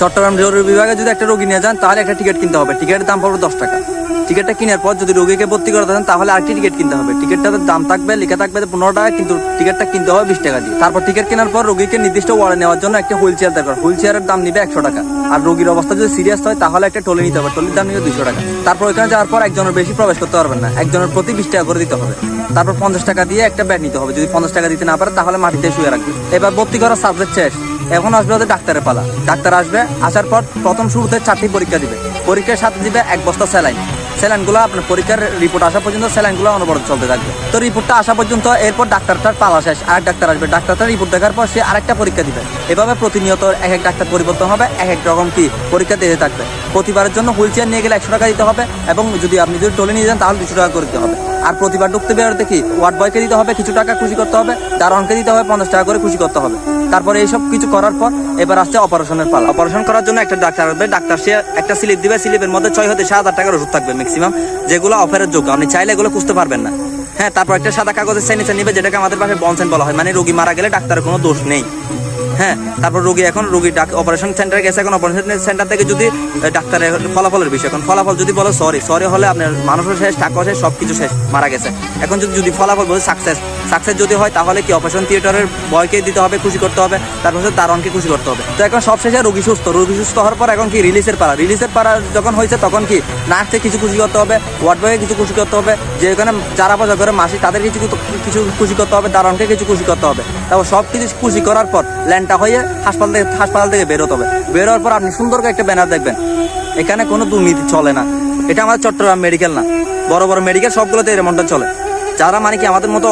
চট্টগ্রাম জরুরি বিভাগে যদি একটা রোগী নিয়ে যান, তাহলে একটা টিকিট কিনতে হবে। টিকিটের দাম পড়বে দশ টাকা। টিকিটটা কেনার পর যদি রোগীকে ভর্তি করে দেন তাহলে আরেকটি টিকিট কিনতে হবে। টিকিটটাতে দাম থাকবে, লেখা থাকবে পনেরো টাকা, কিন্তু টিকিটটা কিনতে হবে বিশ টাকা দিয়ে। তারপর টিকিট কেনার পর রোগীকে নির্দিষ্ট ওয়ার্ডে নেওয়ার জন্য একটা হুইল চেয়ার দরকার। হুইল চেয়ারের দাম নিবে একশো টাকা। আর রোগীর অবস্থা যদি সিরিয়াস হয়, তাহলে একটা টলি নিতে হবে। টলির দাম নিবে দুশো টাকা। তারপর ওইখানে যাওয়ার পর একজনের বেশি প্রবেশ করতে পারবেন না। একজনের প্রতি বিশ টাকা করে দিতে হবে। তারপর পঞ্চাশ টাকা দিয়ে একটা ব্যাট নিতে হবে। যদি পঞ্চাশ টাকা দিতে না পারে, তাহলে মাটিতে শুয়ে রাখবে। এবার ভর্তি করার সাবজেক্ট শেষ। এখন আসবে ওদের ডাক্তারের পালা। ডাক্তার আসবে, আসার পর প্রথম শুরুতে চারটি পরীক্ষা দিবে। পরীক্ষার সাথে দিবে এক বস্তা স্যালাইন। স্যালাইনগুলো আপনার পরীক্ষার রিপোর্ট আসা পর্যন্ত স্যালাইনগুলো অনবরত চলতে থাকবে। তো রিপোর্টটা আসা পর্যন্ত এরপর ডাক্তারটার পালা শেষ। আরেক ডাক্তার আসবে। ডাক্তারটার রিপোর্ট দেখার পর সে আরেকটা পরীক্ষা দিবে। এভাবে প্রতিনিয়ত এক এক ডাক্তার পরিবর্তন হবে, এক এক রকম কি পরীক্ষা দিতে থাকবে। প্রতিবারের জন্য হুইল চেয়ার নিয়ে গেলে একশো টাকা দিতে হবে এবং যদি আপনি যদি টলে নিয়ে যান তাহলে দুশো টাকা করে দিতে হবে। আর প্রতিবার ঢুকতে বেরোতে কি ওয়ার্ড বয়কে দিতে হবে, কিছু টাকা খুশি করতে হবে, দারোয়ানকে দিতে হবে, পঞ্চাশ টাকা করে খুশি করতে হবে। তারপরে এইসব কিছু করার পর এবার আসছে অপারেশনের পালা। অপারেশন করার জন্য একটা ডাক্তার আসবে, ডাক্তার সে একটা স্লিপ দিবে, স্লিপের মধ্যে ছয় হতে সাত হাজার টাকার ওষুধ থাকবে ম্যাক্সিমাম যেগুলো অফারের যোগ্য। আপনি চাইলে এগুলো খুঁজতে পারবেন না। হ্যাঁ তারপর একটা সাদা কাগজের সাইনিচার নিবে, যেটাকে আমাদের পাশে বনসেন বলা হয়। মানে রোগী মারা গেলে ডাক্তারের কোনো দোষ নেই। হ্যাঁ তারপর রোগী এখন, রোগী অপারেশন সেন্টারে গেছে এখন অপারেশন সেন্টার থেকে যদি ডাক্তারের ফলাফলের বিষয়, এখন ফলাফল যদি বলো সরি সরি হলে আপনার মানুষও শেষ টাকাও শেষ সব কিছু শেষ, মারা গেছে। এখন যদি যদি ফলাফল বলে সাকসেস সাকসেস যদি হয় তাহলে কি অপারেশন থিয়েটারের বয়কে দিতে হবে, খুশি করতে হবে, তারপর হচ্ছে দারোয়ানকে খুশি করতে হবে। তো এখন সব শেষে রোগী সুস্থ রোগী সুস্থ হওয়ার পর এখন কি রিলিজের পাড়া রিলিজের পাড়া যখন হয়েছে তখন কি নার্সকে কিছু খুশি করতে হবে ওয়ার্ড বয়কে কিছু খুশি করতে হবে, যে এখানে যারা বাজা করে মাসি তাদের কিছু কিছু খুশি করতে হবে, দারোয়ানকে কিছু খুশি করতে হবে। তারপর সব কিছু খুশি করার পর ল্যান্ডটা হয়ে হাসপাতাল থেকে হাসপাতাল থেকে বেরোতে হবে। বেরোর পর আপনি সুন্দর করে একটা ব্যানার দেখবেন। এখানে কোনো দুর্নীতি চলে না। এটা আমাদের চট্টগ্রাম মেডিকেল না। বড় বড় মেডিকেল সবগুলোতে এরমনটা চলে। যারা মানে কি আমাদের মতো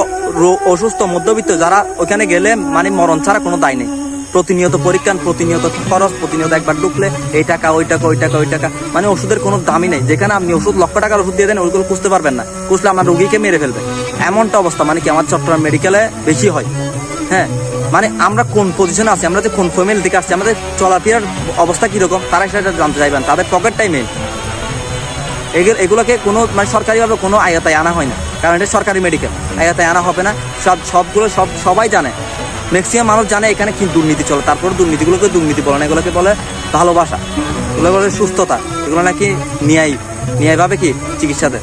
অসুস্থ, মধ্যবিত্ত, যারা ওখানে গেলে মানে মরণ ছাড়া কোনো দায় নেই। প্রতিনিয়ত পরীক্ষা, প্রতিনিয়ত খরচ, প্রতিনিয়ত একবার ঢুকলে এই টাকা, ওই টাকা ওই টাকা ওই টাকা। মানে ওষুধের কোনো দামই নেই। যেখানে আপনি ওষুধ, লক্ষ টাকার ওষুধ দিয়ে দেন, ওইগুলো খুঁজতে পারবেন না। খুঁজলে আমার রোগীকে মেরে ফেলবে। এমনটা অবস্থা। মানে কি আমার চট্টগ্রাম মেডিকেলে বেশি হয়। হ্যাঁ? মানে আমরা কোন পজিশনে আছি? আমরা যে কোন ফ্যামিলি থেকে আসছি? আমাদের চলাফেরার অবস্থা কীরকম? তারা সেটা জানতে চাইবেন। তাদের পকেটটাই মেন এগুলো এগুলোকে কোনো মানে সরকারিভাবে কোনো আয়াতায় আনা হয় না। কারণ এটা সরকারি মেডিকেল আয়াতায় আনা হবে না। সব সবগুলো সব সবাই জানে। ম্যাক্সিমাম মানুষ জানে এখানে কি দুর্নীতি চলে। তারপর দুর্নীতিগুলোকে দুর্নীতি বলে না, এগুলোকে বলে ভালোবাসা। এগুলো বলে সুস্থতা। এগুলো নাকি ন্যায়। ন্যায়ভাবে কি চিকিৎসাতে?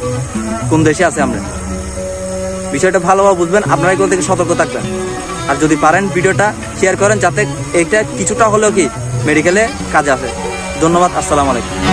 কোন দেশে আছে আমরা? বিষয়টা ভালোভাবে বুঝবেন, আপনারা এগুলো থেকে সতর্ক থাকবেন। আর যদি পারেন ভিডিওটা শেয়ার করেন, যাতে এটা কিছুটা হলেও কি মেডিকেলে কাজে আসে। ধন্যবাদ, আসসালামু আলাইকুম।